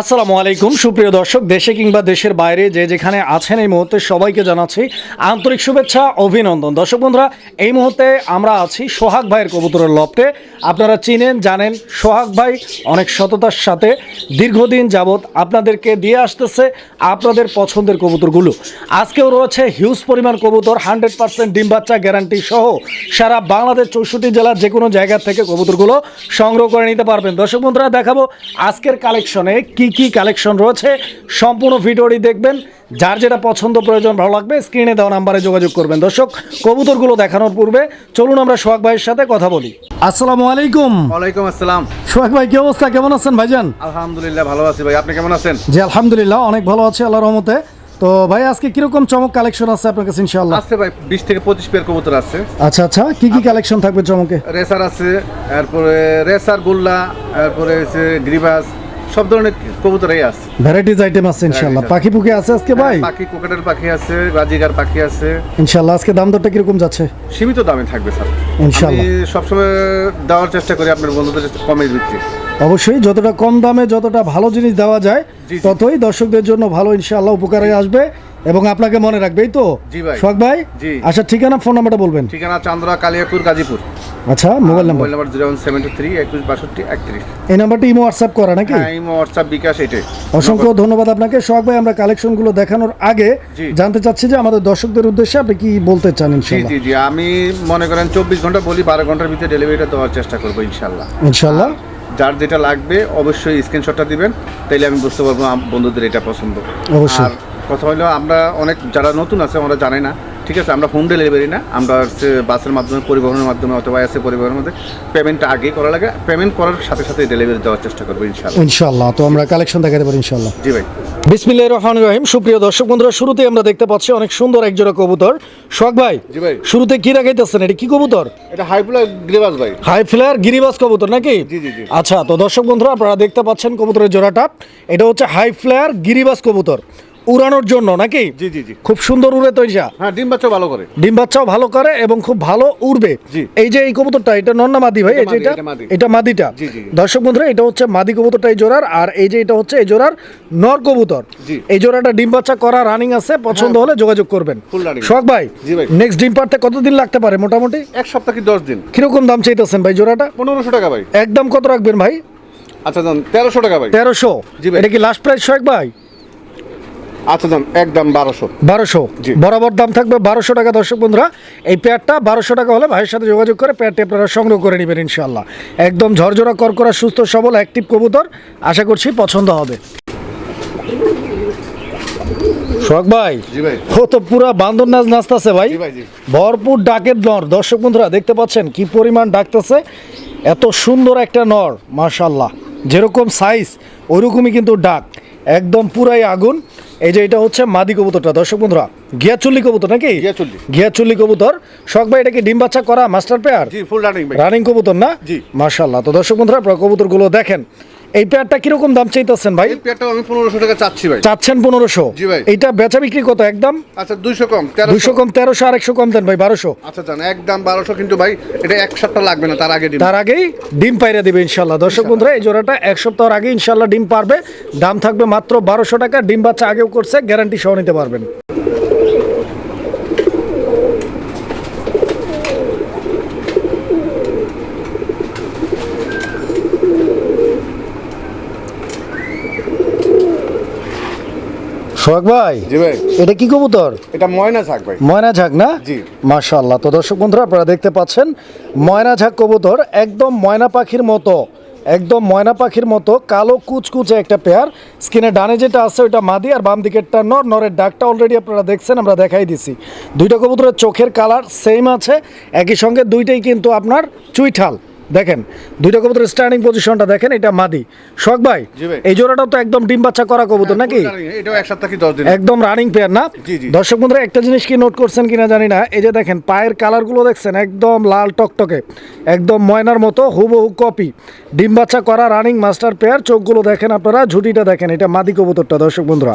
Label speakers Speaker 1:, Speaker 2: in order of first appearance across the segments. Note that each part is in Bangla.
Speaker 1: আসসালামু আলাইকুম। সুপ্রিয় দর্শক, দেশে কিংবা দেশের বাইরে যে যেখানে আছেন এই মুহূর্তে সবাইকে জানাচ্ছি আন্তরিক শুভেচ্ছা, অভিনন্দন। দর্শক বন্ধুরা, এই মুহূর্তে আমরা আছি সোহাগ ভাইয়ের কবুতরের লফটে আপনারা চিনেন, জানেন, সোহাগ ভাই অনেক সততার সাথে দীর্ঘদিন যাবৎ আপনাদেরকে দিয়ে আসতেছে আপনাদের পছন্দের কবুতরগুলো। আজকেও রয়েছে হিউজ পরিমাণ কবুতর হান্ড্রেড পার্সেন্ট ডিম বাচ্চা গ্যারান্টি সহ সারা বাংলাদেশ চৌষট্টি জেলার যে কোনো জায়গা থেকে কবুতরগুলো সংগ্রহ করে নিতে পারবেন। দর্শক বন্ধুরা, দেখাবো আজকের কালেকশনে কি কি কালেকশন রয়েছে সম্পূর্ণ ভিডিওটি দেখবেন। যার যেটা পছন্দ প্রয়োজন ভালো লাগবে স্ক্রিনে দেওয়া নাম্বারে যোগাযোগ করবেন। দর্শক কবুতরগুলো দেখানোর পূর্বে চলুন আমরা সোহাগ ভাইয়ের সাথে কথা বলি। আসসালামু আলাইকুম।
Speaker 2: ওয়ালাইকুম আসসালাম।
Speaker 1: সোহাগ ভাই কি অবস্থা? কেমন আছেন ভাইজান?
Speaker 2: আলহামদুলিল্লাহ ভালো আছি ভাই। আপনি কেমন আছেন?
Speaker 1: জি আলহামদুলিল্লাহ অনেক ভালো আছে আল্লাহর রহমতে। তো ভাই আজকে কীরকম চমক কালেকশন আছে আপনার কাছে ইনশাআল্লাহ?
Speaker 2: আছে ভাই বিশ থেকে পঁচিশ পেয়ার কবুতর আছে।
Speaker 1: আচ্ছা আচ্ছা কি কি কালেকশন থাকবে চমকে?
Speaker 2: রেসার আছে তারপরে রেসার গুল্লা তারপরে হচ্ছে গ্রিবাস সব ধরনের কবুতরই আছে।
Speaker 1: ভ্যারাইটিজ আইটেম আছে ইনশাআল্লাহ। পাখি পুকি আছে আজকে ভাই?
Speaker 2: পাখি কোকাটের পাখি আছে রাজিগার পাখি আছে।
Speaker 1: ইনশাআল্লাহ আজকে দাম দরটা কীরকম যাচ্ছে?
Speaker 2: সীমিত দামে থাকবে স্যার।
Speaker 1: ইনশাআল্লাহ।
Speaker 2: আমি সবসময় দেওয়ার চেষ্টা করি আপনার বন্ধুদের কমে দিচ্ছি
Speaker 1: অবশ্যই যতটা কম দামে যতটা ভালো জিনিস দেওয়া যায়। ততই দর্শকদের জন্য ভালো ইনশাআল্লাহ উপকারে আসবে। এবং আপনাকে মনে রাখবেই তো?
Speaker 2: জি ভাই।
Speaker 1: সোহাগ ভাই?
Speaker 2: জি।
Speaker 1: আচ্ছা ঠিকানা ফোন নাম্বারটা বলবেন।
Speaker 2: ঠিকানা চান্দ্রা কালিয়াপুর গাজীপুর।
Speaker 1: আচ্ছা mobile number.
Speaker 2: Mobile number zero one seven two three একুশ বাষট্টি একত্রিশ।
Speaker 1: এই নাম্বারটি ইমো হোয়াটসঅ্যাপ করা নাকি?
Speaker 2: হ্যাঁ এই হোয়াটসঅ্যাপ বিকাশ এটাই।
Speaker 1: অসংখ্য ধন্যবাদ আপনাকে। সোহাগ ভাই আমরা কালেকশনগুলো দেখানোর আগে। জানতে চাচ্ছি যে আমাদের দর্শকদের উদ্দেশ্যে আপনি কি বলতে চান ইনশাআল্লাহ?
Speaker 2: জি জি। আমি মনে করেন চব্বিশ ঘণ্টা বলি বারো ঘণ্টার ভিতরে ডেলিভারিটা দেওয়ার চেষ্টা করব ইনশাল্লাহ
Speaker 1: ইনশাআল্লাহ।
Speaker 2: যার যেটা লাগবে অবশ্যই স্ক্রিনশটটা দিবেন। তাইলে আমি বুঝতে পারব বন্ধুদের এটা পছন্দ।
Speaker 1: অবশ্যই।
Speaker 2: কথা হলো আমরা অনেক যারা নতুন আছে আমরা জানি না। ঠিক আছে আমরা হোম ডেলিভারি না আমরা হচ্ছে বাসের মাধ্যমে পরিবহনের মাধ্যমে অথবা এসে পরিবহনের মধ্যে পেমেন্টটা আগে করা লাগে পেমেন্ট করার সাথে সাথে ডেলিভারি দেওয়ার চেষ্টা করব ইনশাল্লাহ
Speaker 1: ইনশাআল্লাহ তো আমরা কালেকশন দেখাতে পারি ইনশাআল্লাহ।
Speaker 2: জি ভাই।
Speaker 1: বিসমিল্লাহির রহমানির রহিম। সুপ্রিয় দর্শক বন্ধুরা শুরুতে আমরা দেখতে পাচ্ছি অনেক সুন্দর একজোড়া কবুতর। সোহাগ ভাই
Speaker 2: জি ভাই।
Speaker 1: শুরুতে কি রাখাইতেছেন এটা কি কবুতর?
Speaker 2: এটা হাইপুলা গ্রেবাস ভাই।
Speaker 1: হাই ফ্লেয়ার গিরিবাস কবুতর নাকি?
Speaker 2: জি, জি, জি।
Speaker 1: আচ্ছা তো দর্শক বন্ধুরা আপনারা দেখতে পাচ্ছেন কবুতরের জোড়াটা। এটা হচ্ছে হাই ফ্লেয়ার গিরিবাস কবুতর। উড়ানোর জন্য নাকি?
Speaker 2: জি জি জি।
Speaker 1: খুব সুন্দর উড়ে তৈজা
Speaker 2: হ্যাঁ ডিম বাচ্চা ভালো করে।
Speaker 1: ডিম বাচ্চাও ভালো করে এবং খুব ভালো উড়বে। এই যে এই কবুতরটা এটা নন্না মাদি ভাই? এই যে এটা
Speaker 2: এটা
Speaker 1: মাদিটা। দর্শক বন্ধুরা এটা হচ্ছে মাদি কবুতরটা এই জোড়ার। আর এই যে এটা হচ্ছে এই জোড়ার নর কবুতর। এই জোড়াটা ডিম বাচ্চা করা রানিং আছে পছন্দ হলে যোগাযোগ করবেন। শখ ভাই নেক্সট ডিম পারতে কতদিন লাগতে পারে মোটামুটি?
Speaker 2: এক সপ্তাহ কি দশ দিন।
Speaker 1: কীরকম দাম চাইতেছেন ভাই জোড়াটা?
Speaker 2: পনেরোশো টাকা ভাই।
Speaker 1: একদম কত রাখবেন ভাই?
Speaker 2: আচ্ছা তেরোশো টাকা ভাই।
Speaker 1: তেরোশো। এটা কি লাস্ট প্রাইস শখ ভাই?
Speaker 2: আচ্ছা যান একদম বারোশো।
Speaker 1: বারোশো। বরাবর দাম থাকবে বারোশো টাকা দর্শক বন্ধুরা। এই পেয়ারটা বারোশো টাকা হলে ভাইয়ের সাথে যোগাযোগ করে পেয়ারটি আপনারা সংগ্রহ করে নেবেন ইনশাল্লাহ একদম ঝরঝরা করকরা সুস্থ সবল অ্যাক্টিভ কবুতর। আশা করছি পছন্দ হবে। শখ ভাই ও তো পুরা বান্দর নাচ নাচতেছে ভাই। ভরপুর ডাকের নর। দর্শক বন্ধুরা দেখতে পাচ্ছেন কি পরিমাণ ডাকতেছে। এত সুন্দর একটা নর মাশাল্লাহ যেরকম সাইজ ওইরকমই কিন্তু ডাক। একদম পুরাই আগুন। এই যে এটা হচ্ছে মাদি কবুতরটা। দর্শক বন্ধুরা গিয়াচুল্লি কবুতর নাকি?
Speaker 2: গিয়াচুল্লি।
Speaker 1: গিয়াচুল্লি কবুতর। শখ ভাই এটা কি ডিম বাচ্চা করা মাস্টার পেয়ার?
Speaker 2: জি ফুল রানিং
Speaker 1: রানিং কবুতর না?
Speaker 2: জি।
Speaker 1: মাশাআল্লাহ। তো দর্শক বন্ধুরা আপনারা কবুতরগুলো দেখেন। এই পেয়ারটা কীরকম দাম চাইতেছেন ভাই?
Speaker 2: এই পেয়ারটাও আমি পনেরোশো টাকা চাচ্ছি ভাই।
Speaker 1: চাচ্ছেন পনেরোশো?
Speaker 2: জি ভাই।
Speaker 1: এইটা বেচা বিক্রি কত একদম?
Speaker 2: আচ্ছা দুইশো কম
Speaker 1: দুইশো
Speaker 2: তেরোশো
Speaker 1: কম তেরোশো আর একশো কম দেন ভাই বারোশো।
Speaker 2: আচ্ছা জান একদম বারোশো কিন্তু ভাই এটা এক সপ্তাহ লাগবে না তার আগে দিন
Speaker 1: তার আগেই ডিম পাইরে দিবে ইনশাল্লাহ। দর্শক বন্ধুরা এই জোড়াটা এক সপ্তাহের আগে ইনশাল্লাহ ডিম পারবে। দাম থাকবে মাত্র বারোশো টাকা ডিম বাচ্চা আগেও করছে গ্যারান্টি সহ নিতে পারবেন। সোহাগ ভাই?
Speaker 2: জি ভাই।
Speaker 1: এটা কি কবুতর?
Speaker 2: এটা ময়না ভাই।
Speaker 1: ময়না ঝাঁক না?
Speaker 2: জি।
Speaker 1: তো দর্শক বন্ধুরা আপনারা দেখতে পাচ্ছেন ময়না ঝাঁক কবুতর একদম ময়না পাখির মতো একদম ময়না পাখির মতো কালো কুচকুচে একটা পেয়ার। স্কিনে ডানে যেটা আছে ওইটা মাদি আর বাম দিকেরটা নর নরের ডাকটা অলরেডি আপনারা দেখছেন আমরা দেখাই দিছি। দুইটা কবুতরের চোখের কালার সেম আছে একই সঙ্গে দুইটাই কিন্তু আপনার চুইঠাল। দেখেন দুইটা কবুতরের স্ট্যান্ডিং পজিশনটা দেখেন এটা মাদি। শখ ভাই এই জোড়াটাও তো একদম ডিম বাচ্চা করা কবুতর নাকি?
Speaker 2: এটাও এক সপ্তাহ কি দশ দিন
Speaker 1: একদম রানিং পেয়ার না। দর্শক বন্ধুরা একটা জিনিস কি নোট করছেন কিনা জানি না এই যে দেখেন পায়ের কালারগুলো দেখছেন একদম লাল টকটকে একদম ময়নার মতো হুবহু কপি ডিম বাচ্চা করা রানিং মাস্টার পেয়ার চোখগুলো দেখেন আপনারা ঝুটিটা দেখেন এটা মাদি কবুতরটা দর্শক বন্ধুরা।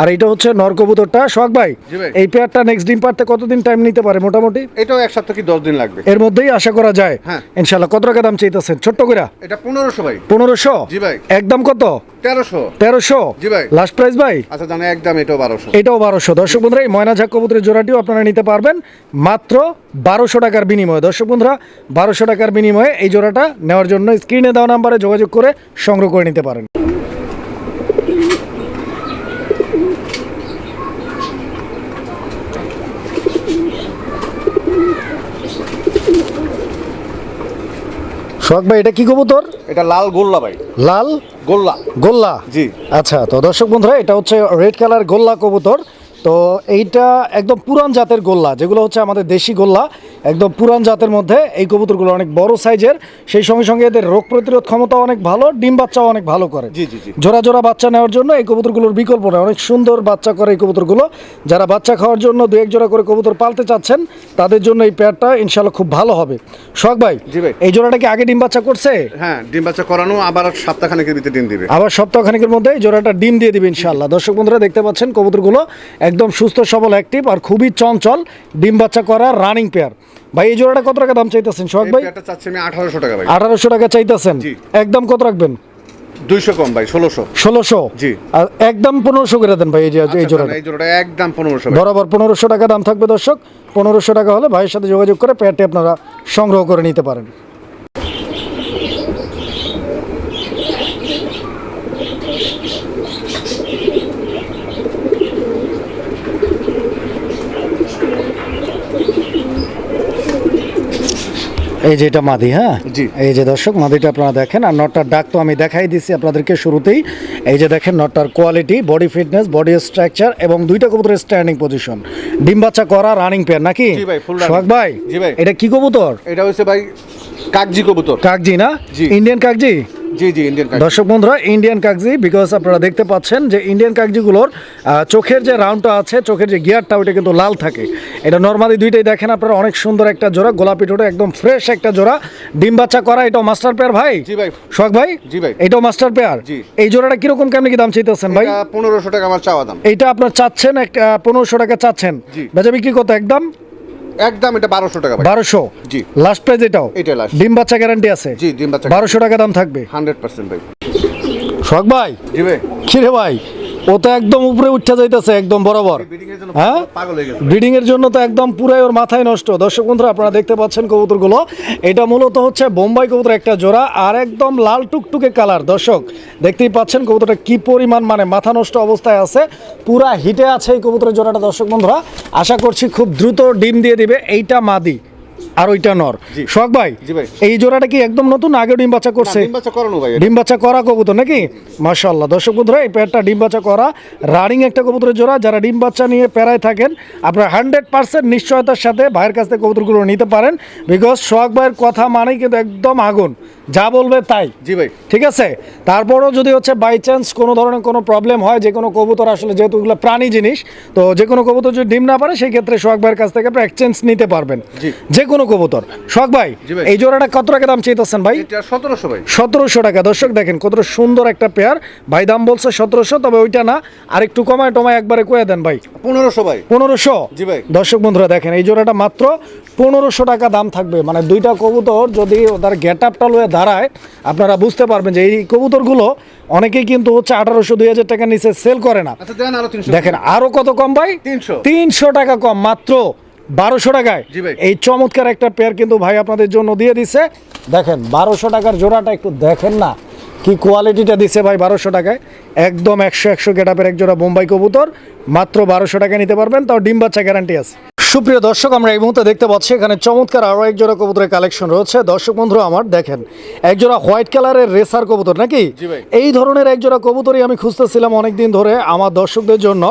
Speaker 1: আর এটা হচ্ছে নর কবুতরটা শখ ভাই
Speaker 2: ভাই।
Speaker 1: এই পেয়ারটা নেক্সট ডিম পারতে কতদিন টাইম নিতে পারে মোটামুটি?
Speaker 2: এটাও এক সপ্তাহ কি দশ দিন লাগবে?
Speaker 1: এর মধ্যেই আশা করা যায়।
Speaker 2: হ্যাঁ।
Speaker 1: ইনশাল্লাহ কত টাকা দাম চাইতেছেন? ছোট্ট কইরা?
Speaker 2: এটা পনেরোশো ভাই।
Speaker 1: পনেরোশো?
Speaker 2: জি ভাই।
Speaker 1: একদম কত?
Speaker 2: তেরোশো।
Speaker 1: তেরোশো?
Speaker 2: জি ভাই।
Speaker 1: লাস্ট প্রাইস ভাই?
Speaker 2: আচ্ছা জানে একদম এটাও বারোশো।
Speaker 1: এটাও বারোশো। দর্শক বন্ধুরা এই ময়না ঝাক কবুতরের জোড়াটিও আপনারা নিতে পারবেন। মাত্র বারোশো টাকার বিনিময়ে। দর্শক বন্ধুরা বারোশো টাকার বিনিময়ে এই জোড়াটা নেওয়ার জন্য স্ক্রিনে দেওয়া নাম্বারে যোগাযোগ করে সংগ্রহ করে নিতে পারেন। সোহাগ ভাই এটা কি কবুতর?
Speaker 2: এটা লাল গোল্লা ভাই।
Speaker 1: লাল?
Speaker 2: গোল্লা।
Speaker 1: গোল্লা?
Speaker 2: জি।
Speaker 1: আচ্ছা তো দর্শক বন্ধুরা এটা হচ্ছে রেড কালার গোল্লা কবুতর। তো এইটা একদম পুরান জাতের গোল্লা যেগুলো হচ্ছে আমাদের দেশি গোল্লা। একদম পুরান জাতের মধ্যে এই কবুতরগুলো অনেক বড় সাইজের। সেই সঙ্গে সঙ্গে এদের রোগ প্রতিরোধ ক্ষমতা অনেক ভালো ডিম বাচ্চাও অনেক ভালো করে।
Speaker 2: জি, জি, জি।
Speaker 1: জোড়া জোড়া বাচ্চা নেওয়ার জন্য এই কবুতরগুলোর বিকল্প নেই। অনেক সুন্দর বাচ্চা করে এই কবুতরগুলো। যারা বাচ্চা খাওয়ার জন্য দু এক জোড়া করে কবুতর পালতে চাচ্ছেন তাদের জন্য এই পেয়ারটা ইনশাল্লাহ খুব ভালো হবে। শখ ভাই
Speaker 2: জি ভাই।
Speaker 1: এই জোড়াটা কি আগে ডিম বাচ্চা করছে?
Speaker 2: হ্যাঁ ডিম বাচ্চা করানো আবার সপ্তাহখানেকের ভিতরে ডিম দিবে।
Speaker 1: আবার সপ্তাহখানেকের মধ্যে এই জোড়াটা ডিম দিয়ে দিবে ইনশাল্লাহ দর্শক বন্ধুরা দেখতে পাচ্ছেন কবুতরগুলো একদম সুস্থ সবল অ্যাক্টিভ আর খুবই চঞ্চল ডিম বাচ্চা করা রানিং পেয়ার ভাই এই জোড়াটা কত টাকা দাম চাইতেছেন? সোহাগ ভাই?
Speaker 2: এটা চাচ্ছি আমি আঠারোশো টাকা ভাই।
Speaker 1: আঠারোশো টাকা চাইতেছেন? একদম কত রাখবেন?
Speaker 2: দুইশো কম ভাই 1600
Speaker 1: 1600
Speaker 2: জি।
Speaker 1: আর একদম 1500 করে দেন ভাই এই এই জোড়াটা।
Speaker 2: এই জোড়াটা একদম পনেরোশো ভাই।
Speaker 1: বরাবর 1500 টাকা দাম থাকবে দর্শক। 1500 টাকা হলে ভাইয়ের সাথে যোগাযোগ করে পেটে আপনারা সংগ্রহ করে নিতে পারেন। এই যে এটা মাদি হ্যাঁ? এই যে দর্শক মাদিটা আপনারা দেখেন আর নটটার ডাক তো আমি দেখাই দিছি আপনাদেরকে শুরুতেই। এই যে দেখেন নটটার quality body fitness body structure এবং দুইটা কবুতরের স্ট্যান্ডিং পজিশন ডিম বাচ্চা করা রানিং পেয়ার নাকি। সোহাগ ভাই। এটা কি কবুতর?
Speaker 2: এটা হচ্ছে ভাই কাকজি কবুতর।
Speaker 1: কাকজি না? ইন্ডিয়ান কাকজি?
Speaker 2: জি জি ইন্ডিয়ান
Speaker 1: দর্শক বন্ধুরা ইন্ডিয়ান কাগজি বিকজ আপনারা দেখতে পাচ্ছেন যে ইন্ডিয়ান কাগজিগুলোর চোখের যে রাউন্ডটা আছে চোখের যে গিয়ারটা ওইটা কিন্তু লাল থাকে। এটা নর্মালি দুইটাই দেখেন আপনারা অনেক সুন্দর একটা জোড়া গোলাপি ঠোঁটে একদম ফ্রেশ একটা জোড়া। ডিম বাচ্চা করা এটাও মাস্টার পেয়ার ভাই?
Speaker 2: জি ভাই।
Speaker 1: শখ ভাই?
Speaker 2: জি ভাই।
Speaker 1: এটাও মাস্টার পেয়ার
Speaker 2: জি।
Speaker 1: এই জোড়াটা কীরকম কেমনি কি দাম চাইতেছেন ভাই?
Speaker 2: পনেরোশো টাকা আমার চাওয়া দাম।
Speaker 1: এইটা আপনার চাচ্ছেন একটা পনেরোশো টাকা চাচ্ছেন। বেচা বিক্রি কত একদম?
Speaker 2: একদম এটা বারোশো টাকা ভাই।
Speaker 1: বারোশো?
Speaker 2: জি।
Speaker 1: লাস্ট প্রাইস এটাও?
Speaker 2: এটা লাস্ট
Speaker 1: ডিম বাচ্চা গ্যারান্টি আছে?
Speaker 2: জি ডিম বাচ্চা
Speaker 1: বারোশো টাকা দাম থাকবে?
Speaker 2: হান্ড্রেড পার্সেন্ট ভাই।
Speaker 1: শখ ভাই?
Speaker 2: জি ভাই।
Speaker 1: কিরে ভাই? ও তো একদম উপরে উঠতে যাইতেছে, একদম বরাবর। হ্যাঁ? ব্রিডিং এর জন্য তো একদম পুরাই ওর মাথায় নষ্ট। দর্শক বন্ধুরা, আপনারা দেখতে পাচ্ছেন কবুতরগুলো। এটা মূলত হচ্ছে বোম্বাই কবুতর একটা জোড়া আর একদম লাল টুকটুকে কালার। দর্শক, দেখতেই পাচ্ছেন কবুতরটা কি পরিমাণ মানে মাথা নষ্ট অবস্থায় আছে। পুরা হিটে আছে এই কবুতরের জোড়াটা, দর্শক বন্ধুরা। আশা করছি খুব দ্রুত ডিম দিয়ে দিবে। এইটা মাদি। আর ওইটা নর। শখ ভাই এই জোড়াটা কি একদম নতুন? আগে ডিম বাচ্চা করছে?
Speaker 2: ডিম বাচ্চা
Speaker 1: করা কবুতর নাকি? মাশাল্লাহ দর্শক বন্ধুরা এই পেয়ারটা ডিম বাচ্চা করা রানিং একটা কবুতরের জোড়া। যারা ডিম বাচ্চা নিয়ে প্যারায় থাকেন আপনারা হান্ড্রেড পার্সেন্ট নিশ্চয়তার সাথে ভাইয়ের কাছ থেকে কবুতরগুলো নিতে পারেন। বিকজ সোহাগ ভাইয়ের কথা মানেই কিন্তু একদম আগুন। যা বলবে তাই।
Speaker 2: জি ভাই।
Speaker 1: ঠিক আছে? তারপরও যদি হচ্ছে বাই চান্স কোনো ধরনের কোনো প্রবলেম হয় যে কোনো কবুতর আসলে যেহেতু এগুলো প্রাণী জিনিস তো যে কোনো কবুতর যদি ডিম না পারে সেই ক্ষেত্রে শখ ভাইয়ের কাছ থেকে আপনি এক্সচেঞ্জ নিতে পারবেন। যে কোনো কবুতর। শখ ভাই। এই জোড়াটা কত টাকা দাম চাইতেছেন ভাই?
Speaker 2: সতেরোশো ভাই।
Speaker 1: সতেরোশো টাকা। দর্শক দেখেন কতটা সুন্দর একটা পেয়ার। ভাই দাম বলছে সতেরোশো তবে ওইটা না। আর একটু কমায় টমায় একবারে কয়ে দেন ভাই।
Speaker 2: পনেরোশো ভাই।
Speaker 1: পনেরোশো?
Speaker 2: জি ভাই।
Speaker 1: দর্শক বন্ধুরা দেখেন এই জোড়াটা মাত্র পনেরোশো টাকা দাম থাকবে। মানে দুইটা কবুতর যদি তার গেট আপটা লয়ে দাঁড়ায় আপনারা বুঝতে পারবেন যে এই কবুতরগুলো অনেকেই কিন্তু হচ্ছে আঠারোশো দুই হাজার টাকার নিচে সেল করে না।
Speaker 2: আচ্ছা তিনশো।
Speaker 1: দেখেন আরও কত কম ভাই?
Speaker 2: 300
Speaker 1: তিনশো টাকা কম মাত্র বারোশো টাকায়। এই চমৎকার একটা পেয়ার কিন্তু ভাই আপনাদের জন্য দিয়ে দিছে। দেখেন বারোশো টাকার জোড়াটা একটু দেখেন না কি কোয়ালিটিটা দিছে ভাই বারোশো টাকায়। একদম একশো একশো গেটাপের এক জোড়া বোম্বাই কবুতর মাত্র বারোশো টাকায় নিতে পারবেন তাও ডিম বাচ্চা গ্যারান্টি আছে। সুপ্রিয় দর্শক আমরা এই মুহূর্তে দেখতে পাচ্ছি এখানে চমৎকার আরও এক জোড়া কবুতরের কালেকশন রয়েছে। দর্শক বন্ধুরা আমার দেখেন এক জোড়া হোয়াইট কালারের রেসার কবুতর নাকি? এই ধরনের এক জোড়া কবুতরই আমি খুঁজতেছিলাম অনেক দিন ধরে আমার দর্শকদের জন্য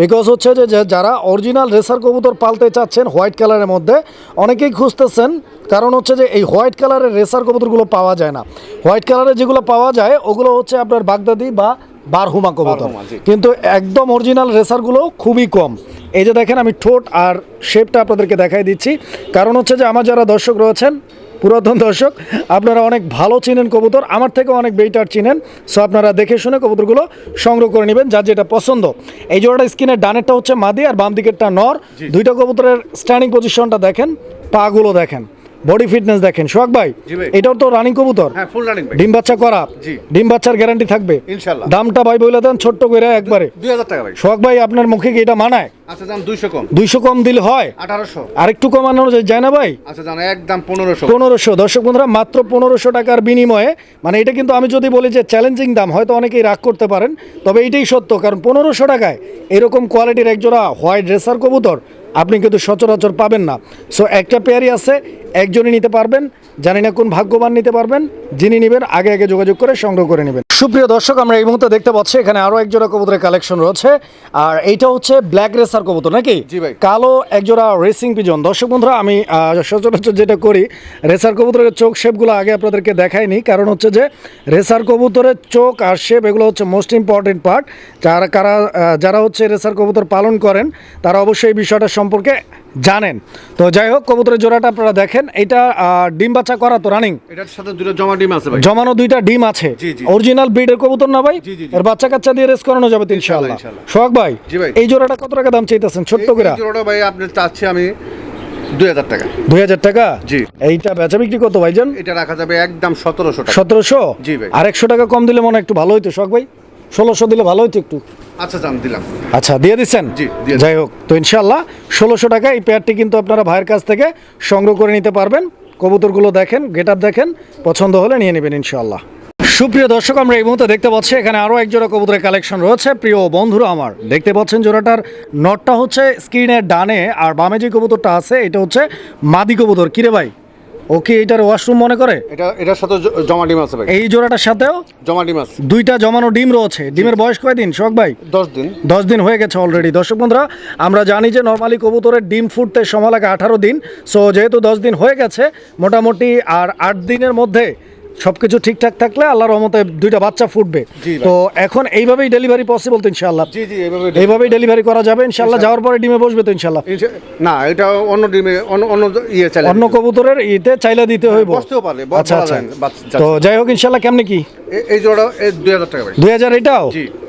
Speaker 1: বিকজ হচ্ছে যে যে যারা অরিজিনাল রেসার কবুতর পালতে চাচ্ছেন হোয়াইট কালারের মধ্যে অনেকেই খুঁজতেছেন কারণ হচ্ছে যে এই হোয়াইট কালারের রেসার কবুতরগুলো পাওয়া যায় না। হোয়াইট কালারের যেগুলো পাওয়া যায় ওগুলো হচ্ছে আপনার বাগদাদি বা বারহুমা কবুতর। কিন্তু একদম অরিজিনাল রেসারগুলো খুবই কম। এই যে দেখেন আমি ঠোঁট আর শেপটা আপনাদেরকে দেখাই দিচ্ছি। কারণ হচ্ছে যে আমার যারা দর্শক রয়েছেন পুরাতন দর্শক আপনারা অনেক ভালো চিনেন কবুতর আমার থেকে অনেক বেটার চিনেন। সো আপনারা দেখে শুনে কবুতরগুলো সংগ্রহ করে নেবেন যার যেটা পছন্দ। এই জোড়াটা স্কিনের ডানেরটা হচ্ছে মাদি আর বাম দিকেরটা নর দুইটা কবুতরের স্ট্যান্ডিং পজিশনটা দেখেন পাগুলো দেখেন। বডি ফিটনেস দেখেন। সোহাগ ভাই এটাও তো রানিং কবুতর?
Speaker 2: হ্যাঁ
Speaker 1: ডিম বাচ্চা করা। ডিম বাচ্চার গ্যারান্টি থাকবে। দামটা ভাই বলে দেন ছোট্ট করে একবারে। সোহাগ ভাই আপনার মুখে কি এটা মানায়?
Speaker 2: আচ্ছা দুইশো কম।
Speaker 1: দিলে হয়। কমানো যায়- না ভাই?
Speaker 2: আচ্ছা পনেরোশো।
Speaker 1: পনেরোশো। দর্শক বন্ধুরা মাত্র পনেরোশো টাকার বিনিময়ে মানে এটা কিন্তু আমি যদি বলি যে চ্যালেঞ্জিং দাম হয়তো অনেকেই রাগ করতে পারেন তবে এইটাই সত্য কারণ পনেরোশো টাকায় এরকম কোয়ালিটির একজোড়া হোয়াইট রেসার কবুতর আপনি কিন্তু সচরাচর পাবেন না। সো একটা পেয়ারই আছে একজনই নিতে পারবেন জানি না কোন ভাগ্যবান নিতে পারবেন যিনি নেবেন আগে আগে যোগাযোগ করে সংগ্রহ করে নেবেন। সুপ্রিয় দর্শক আমরা এই মুহূর্তে দেখতে পাচ্ছি এখানে আরও একজোড়া কবুতরের কালেকশন রয়েছে। আর এইটা হচ্ছে ব্ল্যাক রেসার কবুতর নাকি। কালো একজোড়া রেসিং পিজন দর্শক বন্ধুরা আমি সচরাচর যেটা করি রেসার কবুতরের চোখ শেপগুলো আগে আপনাদেরকে দেখাইনি। কারণ হচ্ছে যে রেসার কবুতরের চোখ আর শেপ এগুলো হচ্ছে মোস্ট ইম্পর্টেন্ট পার্ট যারা কারা যারা হচ্ছে রেসার কবুতর পালন করেন তারা অবশ্যই এই বিষয়টা সম্পর্কে জানেন। তো যাই হোক কবুতরের জোড়াটা আপনারা দেখেন। এটা ডিম বাচ্চা করা তো রানিং
Speaker 2: এটার সাথে দুটো জমা ডিম আছে ভাই।
Speaker 1: জমানো দুইটা ডিম আছে।
Speaker 2: জি, জি।
Speaker 1: অরিজিনাল ব্রিডের কবুতর না ভাই। এর বাচ্চা কাচ্চা দিয়ে রেস করানো যাবে ইনশাআল্লাহ। সোহাগ ভাই। এই জোড়াটা কত টাকা দাম চাইতেছেন? ছোট্ট করে।
Speaker 2: এই জোড়াটা ভাই আপনি চাচ্ছি আমি দুই হাজার টাকা।
Speaker 1: দুই হাজার টাকা?
Speaker 2: জি।
Speaker 1: এইটা বেচা বিক্রি কত ভাইজান?
Speaker 2: এটা রাখা যাবে একদম সতেরোশো টাকা।
Speaker 1: সতেরোশো?
Speaker 2: জি ভাই।
Speaker 1: আর একশো টাকা কম দিলে মনে হয় একটু ভালো হইতো শখ ভাই। ষোলোশো দিলে ভালো হইতো একটু।
Speaker 2: আচ্ছা যান দিলাম।
Speaker 1: আচ্ছা দিয়ে দিচ্ছেন? যাই হোক তো ইনশাল্লাহ ষোলোশো টাকা এই পেয়ারটি কিন্তু আপনারা ভাইয়ের কাছ থেকে সংগ্রহ করে নিতে পারবেন। কবুতরগুলো দেখেন গেট আপ দেখেন পছন্দ হলে নিয়ে নেবেন ইনশাল্লাহ সুপ্রিয় দর্শক আমরা এই মুহূর্তে দেখতে পাচ্ছি এখানে আরও এক জোড়া কবুতরের কালেকশন রয়েছে। প্রিয় বন্ধুরা আমার দেখতে পাচ্ছেন জোড়াটার নটটা হচ্ছে স্ক্রিনের ডানে আর বামে যে কবুতরটা আছে এটা হচ্ছে মাদি কবুতর। কিরে ভাই? ও কি এটার ওয়াশরুম মনে করে?
Speaker 2: এটা এটার সাথে জমা ডিম আছে ভাই।
Speaker 1: এই জোড়াটার সাথেও?
Speaker 2: জমা ডিম আছে।
Speaker 1: দুইটা জমানো ডিম রয়েছে। ডিমের বয়স কয়দিন শখ ভাই?
Speaker 2: দশ দিন।
Speaker 1: দশ দিন হয়ে গেছে অলরেডি দর্শক বন্ধুরা আমরা জানি যে নর্মালি কবুতরের ডিম ফুটতে সময় লাগে আঠারো দিন। সো যেহেতু দশ দিন হয়ে গেছে মোটামুটি আর আট দিনের মধ্যে সবকিছু ঠিকঠাক থাকলে আল্লাহর রহমতে দুইটা বাচ্চা ফুটবে। তো এখন এইভাবেই ডেলিভারি পসিবল তো ইনশাল্লাহ এইভাবেই ডেলিভারি করা যাবে ইনশাল্লাহ যাওয়ার পরে ডিমে বসবে তো ইনশাল্লাহ
Speaker 2: না এটা অন্য ডিমে অন্য অন্য ইয়ে
Speaker 1: অন্য কবুতরের ইতে চাইলে দিতে হইব।
Speaker 2: বসতেও পারে,
Speaker 1: আচ্ছা আচ্ছা। তো যাই হোক ইনশাল্লাহ কেমনি কি?
Speaker 2: এই জোড়া দুই হাজার টাকা
Speaker 1: দুই হাজার এটাও?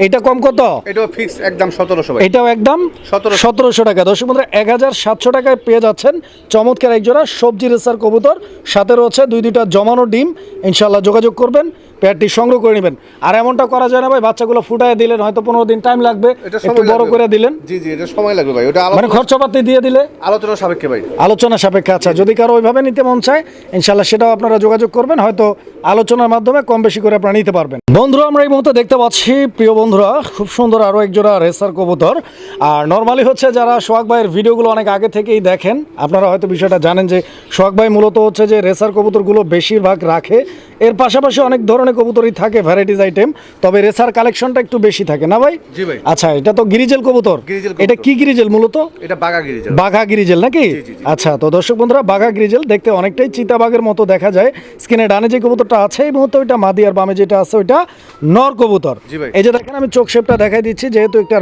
Speaker 1: এটা কম কত?
Speaker 2: এটাও ফিক্স একদম সতেরোশো
Speaker 1: এটাও একদম?
Speaker 2: 1700
Speaker 1: সতেরোশো টাকা। দর্শক বন্ধুরা এক হাজার সাতশো টাকায় পেয়ে যাচ্ছেন চমৎকার একজোড়া সবজি রেসার কবুতর। সাথে রয়েছে দুই দুইটা জমানো ডিম। ইনশাল্লাহ যোগাযোগ করবেন। পেয়ারটি সংগ্রহ করে নেবেন। আর এমনটা করা যায় না ভাই বাচ্চাগুলো ফুটায় দিলেন হয়তো পনেরো দিন টাইম লাগবে একটু বড় করে দিলেন।
Speaker 2: জি জি এটা সময় লাগবে ভাই। ওটা
Speaker 1: মানে খরচাপাতি দিয়ে দিলে?
Speaker 2: আলোচনা সাপেক্ষে ভাই।
Speaker 1: আলোচনা সাপেক্ষে আচ্ছা যদি কারও ওইভাবে নিতে মন চায় ইনশাল্লাহ সেটাও আপনারা যোগাযোগ করবেন হয়তো আলোচনার মাধ্যমে কম বেশি করে আপনারা নিতে পারবেন। বন্ধুরা আমরা এই মুহূর্তে দেখতে পাচ্ছি প্রিয় বন্ধুরা খুব সুন্দর আরও একজোড়া রেসার কবুতর। আর নর্মালি হচ্ছে যারা সোহাগ ভাইয়ের ভিডিওগুলো অনেক আগে থেকেই দেখেন আপনারা হয়তো বিষয়টা জানেন যে সোহাগ ভাই মূলত হচ্ছে যে রেসার কবুতরগুলো বেশিরভাগ রাখে। এর পাশাপাশি অনেক ধরনের কবুতরই থাকে ভ্যারাইটিস আইটেম তবে রেসার কালেকশনটা একটু বেশি থাকে না ভাই?
Speaker 2: জি ভাই।
Speaker 1: আচ্ছা এটা তো গিরিজেল কবুতর। এটা কি গিরিজেল মূলত?
Speaker 2: এটা বাগাগিরি যাবে
Speaker 1: বাঘা গ্রিজেল নাকি। আচ্ছা তো দর্শক বন্ধুরা বাঘা গ্রিজেল দেখতে অনেকটাই চিতাবাঘের মতো দেখা যায়। স্ক্রিনে ডানে যে কবুতরটা আছে এই মুহূর্তে ওইটা মাদি আর বামে যেটা আছে ওইটা নর কবুতর।
Speaker 2: জি ভাই।
Speaker 1: এই যে দেখেন আমি চোখ শেপটা দেখাই দিচ্ছি যেহেতু একটা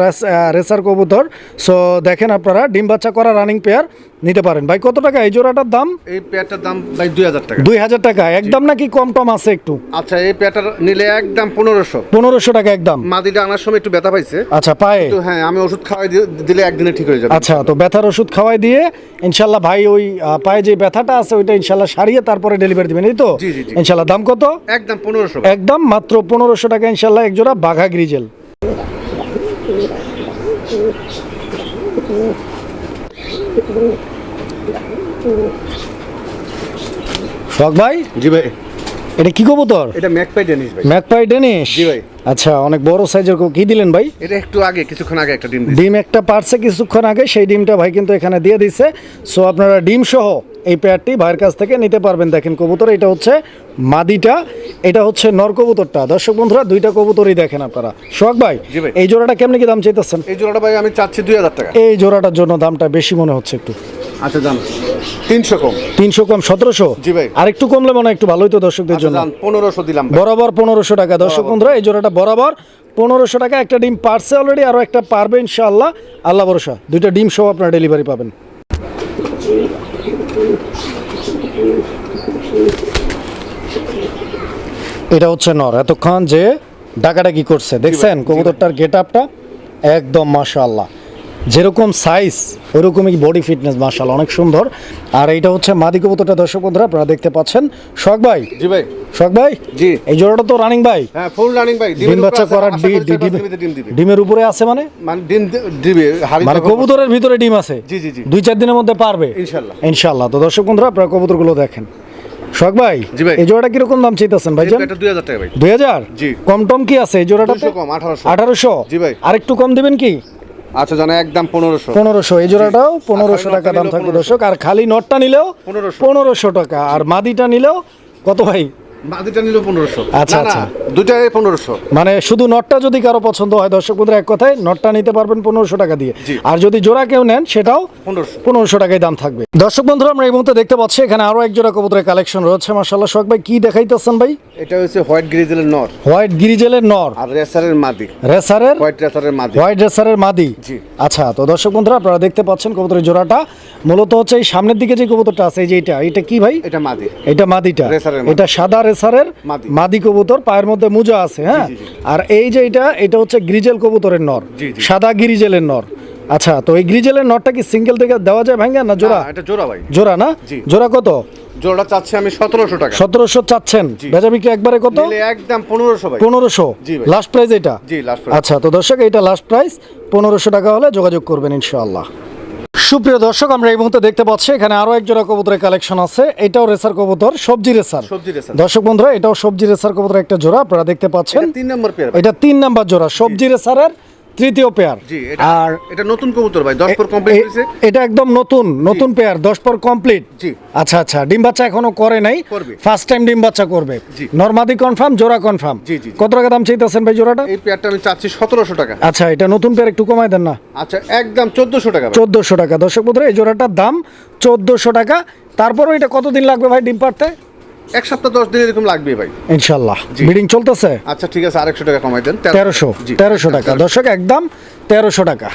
Speaker 1: রেসার কবুতর। সো দেখেন আপনারা ডিম বাচ্চা করা রানিং পেয়ার নিতে পারেন। ভাই কত টাকা? এই জোড়াটার দাম?
Speaker 2: এই পেয়ারটার দাম ভাই দুই হাজার টাকা।
Speaker 1: দুই হাজার টাকা। একদম নাকি কম টম আছে একটু?
Speaker 2: আচ্ছা এই পেয়ারটা নিলে একদম পনেরোশো।
Speaker 1: পনেরোশো টাকা একদম।
Speaker 2: মাদিটা আনার সময় একটু ব্যথা পাইছে।
Speaker 1: আচ্ছা পায়ে?
Speaker 2: তো হ্যাঁ আমি ওষুধ খাওয়াই দিলে একদিনে ঠিক হয়ে যাবে।
Speaker 1: আচ্ছা তো ব্যথার ওষুধ খাওয়াই দিয়ে ইনশাল্লাহ ভাই ওই পায়ে যে ব্যথাটা আছে ওইটা ইনশাল্লাহ সারিয়ে তারপরে ডেলিভারি দিবেন এই তো?
Speaker 2: জি, জি, জি।
Speaker 1: ইনশাল্লাহ দাম কত?
Speaker 2: একদম পনেরোশো
Speaker 1: একদম মাত্র পনেরোশো টাকা ইনশাল্লাহ এক জোড়া বাঘা গ্রিজেল। শখ ভাই?
Speaker 2: জি ভাই।
Speaker 1: এটা কি কবুতর?
Speaker 2: এটা ম্যাকপাই ডেনিশ ভাই।
Speaker 1: Magpie Danish?
Speaker 2: জি ভাই।
Speaker 1: আচ্ছা অনেক বড় সাইজের কি দিলেন ভাই?
Speaker 2: এটা একটু আগে কিছুক্ষণ আগে একটা ডিম
Speaker 1: ডিম একটা পারছে কিছুক্ষণ আগে সেই ডিমটা ভাই কিন্তু এখানে দিয়ে দিছে। সো আপনারা ডিম সহ এই পেয়ারটি ভাইয়ের কাছ থেকে নিতে পারবেন। দেখেন কবুতর এটা হচ্ছে মাদিটা এটা হচ্ছে নর কবুতরটা। দর্শক বন্ধুরা দুইটা কবুতরই দেখেন আপনারা। সোহাগ ভাই এই জোড়াটা কেমনি কি দাম চাইতেছেন?
Speaker 2: এই জোড়াটা ভাই আমি চাচ্ছি দুই হাজার টাকা।
Speaker 1: এই জোড়াটার জন্য দামটা বেশি মনে হচ্ছে একটু।
Speaker 2: আচ্ছা যান তিনশো কম।
Speaker 1: তিনশো কম সতেরোশো?
Speaker 2: জি ভাই।
Speaker 1: আর একটু কমলে মনে হয় একটু ভালোই তো দর্শকদের
Speaker 2: আচ্ছা
Speaker 1: জন্য।
Speaker 2: পনেরোশো দিলাম
Speaker 1: বরাবর পনেরোশো টাকা। দর্শক বন্ধুরা এই জোড়াটা বরাবর পনেরোশো টাকা। একটা ডিম পারছে অলরেডি আরও একটা পারবে ইনশাআল্লাহ। আল্লাহ ভরসা দুইটা ডিম সহ আপনারা ডেলিভারি পাবেন। এটা হচ্ছে নর এতক্ষণ যে ডাকাডাকি করছে। দেখছেন? কবুতরটার গেট আপটা একদম মাশাআল্লাহ। যেরকম সাইজ ওরকমই বডি ফিটনেস মার্শাল অনেক সুন্দর। আর এইটা হচ্ছে মাদি কবুতরটা দর্শক বন্ধুরা আপনারা দেখতে পাচ্ছেন। শখ ভাই?
Speaker 2: জি ভাই।
Speaker 1: শখ ভাই?
Speaker 2: জি।
Speaker 1: এই জোড়াটা তো রানিং ভাই।
Speaker 2: হ্যাঁ ফুল রানিং ভাই।
Speaker 1: ডিম বাচ্চা করার ডিম
Speaker 2: ডিম দিবে।
Speaker 1: ডিমের উপরে আছে মানে?
Speaker 2: মানে ডিম দিবে
Speaker 1: মানে কবুতরের ভিতরে ডিম আছে?
Speaker 2: জি জি জি।
Speaker 1: দুই চার দিনের মধ্যে পারবে?
Speaker 2: ইনশাল্লাহ
Speaker 1: ইনশাল্লাহ তো দর্শক বন্ধুরা আপনারা কবুতরগুলো দেখেন। শখ ভাই
Speaker 2: জি ভাই।
Speaker 1: এই জোড়াটা কীরকম দাম চাইতেছেন ভাই
Speaker 2: এটা দুই হাজার টাকা ভাই।
Speaker 1: দুই হাজার?
Speaker 2: জি।
Speaker 1: কম টম কি আছে এই
Speaker 2: 200 কম, 1800
Speaker 1: আঠারোশো?
Speaker 2: জি ভাই।
Speaker 1: আর একটু কম দিবেন কি?
Speaker 2: আচ্ছা জানা একদম পনেরোশো।
Speaker 1: পনেরোশো এই জোড়াটাও পনেরোশো টাকা দাম থাকবে
Speaker 2: 1500
Speaker 1: দর্শক। আর খালি নটটা নিলেও
Speaker 2: 1500
Speaker 1: পনেরোশো টাকা আর মাদিটা নিলেও কত ভাই?
Speaker 2: মাদিটা নিল পনেরোশো।
Speaker 1: আচ্ছা,
Speaker 2: না না
Speaker 1: আচ্ছা।
Speaker 2: দুটাই পনেরোশো।
Speaker 1: মানে শুধু নটটা যদি কারও পছন্দ হয় দর্শক বন্ধুরা এক কথায় নটটা নিতে পারবেন পনেরোশো টাকা দিয়ে। আর যদি জোড়া কেউ নেন সেটাও
Speaker 2: পনেরোশো।
Speaker 1: পনেরোশো টাকায় দাম থাকবে। দর্শক বন্ধুরা আমরা এই মুহূর্তে দেখতে পাচ্ছি এখানে আরও এক জোড়া কবুতরের কালেকশন রয়েছে। মার্শাল্লাহ শখ ভাই কি দেখাইতেছেন ভাই?
Speaker 2: এটা হচ্ছে হোয়াইট গ্রিজেলের নর।
Speaker 1: হোয়াইট গিরিজেলের নর।
Speaker 2: আর রেসারের মাদি।
Speaker 1: রেসারের?
Speaker 2: হোয়াইট রেসারের মাদি।
Speaker 1: হোয়াইট রেসারের মাদি।
Speaker 2: জি।
Speaker 1: আচ্ছা তো দর্শক বন্ধুরা আপনারা দেখতে পাচ্ছেন কবুতরের জোড়াটা। মূলত হচ্ছে এই সামনের দিকে যে কবুতরটা আছে এই যে এটা এটা কি ভাই?
Speaker 2: এটা মাদি।
Speaker 1: এটা মাদিটা। এটা সাদা রেসারের
Speaker 2: মাদি।
Speaker 1: কবুতর পায়ের মধ্যে মুজা আছে হ্যাঁ। আর এই যে এটা এটা হচ্ছে গ্রিজেল কবুতরের নর। সাদা গ্রিজেলের নর। আচ্ছা তো এই গ্রিজেলের নরটা কি সিঙ্গেল থেকে দেওয়া যায় ভাঙ্গা না জোড়া?
Speaker 2: এটা জোড়া ভাই।
Speaker 1: জোড়া না? জোড়া কত?
Speaker 2: জোড়া চাচ্ছি আমি সতেরোশো টাকা।
Speaker 1: সতেরোশো চাচ্ছেন। বেচা বিক্রি একবারে কত?
Speaker 2: একদম পনেরোশো ভাই।
Speaker 1: পনেরোশো।
Speaker 2: জি ভাই।
Speaker 1: লাস্ট প্রাইস এটা?
Speaker 2: জি লাস্ট
Speaker 1: আচ্ছা তো দর্শক এটা লাস্ট প্রাইস পনেরোশো টাকা হলে যোগাযোগ করবেন ইনশাআল্লাহ। সুপ্রিয় দর্শক আমরা এই মুহূর্তে দেখতে পাচ্ছি এখানে আরও এক জোড়া কবুতরের কালেকশন আছে। এটাও রেসার কবুতর সবজি রেসার।
Speaker 2: সবজি রেসার।
Speaker 1: দর্শক বন্ধুরা এটাও সবজি রেসার কবুতর একটা জোড়া আপনারা দেখতে পাচ্ছেন।
Speaker 2: এটা তিন নম্বর পেয়ার
Speaker 1: এটা তিন নম্বর জোড়া সবজি রেসারের তৃতীয় পেয়ার। আর
Speaker 2: এটা নতুন কবুতর ভাই দশ পর কমপ্লিট হয়েছে।
Speaker 1: এটা একদম নতুন নতুন পেয়ার দশ পর কমপ্লিট
Speaker 2: জি।
Speaker 1: আচ্ছা আচ্ছা ডিম বাচ্চা এখনও করে নাই। ফার্স্ট টাইম ডিম বাচ্চা করবে। নর্মাদি কনফার্ম জোড়া কনফার্ম
Speaker 2: জি, জি, জি।
Speaker 1: কত টাকা দাম চাইতেছেন ভাই জোড়াটা?
Speaker 2: এই পেয়ারটা আমি চাচ্ছি সতেরোশো টাকা।
Speaker 1: আচ্ছা এটা নতুন পেয়ার একটু কমাই দেন না।
Speaker 2: আচ্ছা একদম চোদ্দশো টাকা ভাই।
Speaker 1: চোদ্দোশো টাকা। দর্শক বন্ধুরা এই জোড়াটার দাম চোদ্দোশো টাকা। তারপরও এটা কতদিন লাগবে ভাই ডিম পারতে
Speaker 2: এক সপ্তাহ দশ দিন এরকম লাগবে ভাই।
Speaker 1: ইনশাল্লাহ। বিডিং চলতেছে?
Speaker 2: আচ্ছা ঠিক আছে আরেকশো টাকা কমাই দেন।
Speaker 1: তেরোশো। তেরোশো। টাকা। দর্শক একদম তেরোশো টাকা।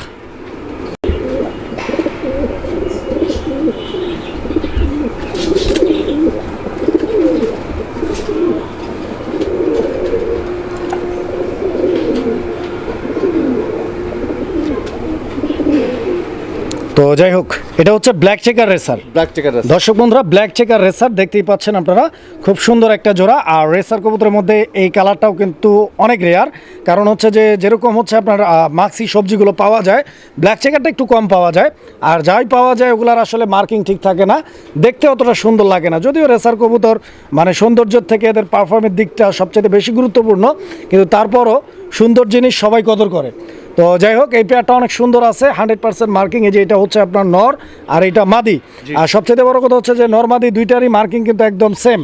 Speaker 1: তো যাই হোক এটা হচ্ছে black checker racer
Speaker 2: black checker আছে
Speaker 1: দর্শক বন্ধুরা ব্ল্যাক চেকার রেসার দেখতেই পাচ্ছেন আপনারা খুব সুন্দর একটা জোড়া। আর রেসার কবুতরের মধ্যে এই কালারটাও কিন্তু অনেক রেয়ার কারণ হচ্ছে যে যেরকম হচ্ছে আপনার মাক্সি সবজিগুলো পাওয়া যায় ব্ল্যাক চেকারটা একটু কম পাওয়া যায়। আর যাই পাওয়া যায় ওগুলার আসলে মার্কিং ঠিক থাকে না। দেখতে অতটা সুন্দর লাগে না। যদিও রেসার কবুতর মানে সৌন্দর্যের থেকে এদের পারফর্মের দিকটা সবচেয়ে বেশি গুরুত্বপূর্ণ কিন্তু তারপরও সুন্দর জিনিস সবাই কদর করে। তো যাই হোক এই পেয়ারটা অনেক সুন্দর আছে হান্ড্রেড পার্সেন্ট মার্কিং এই যে এটা হচ্ছে আপনার নর আর এটা মাদি। আর সবচেয়ে বড় কথা হচ্ছে যে নর মাদি দুইটারই মার্কিং কিন্তু একদম সেম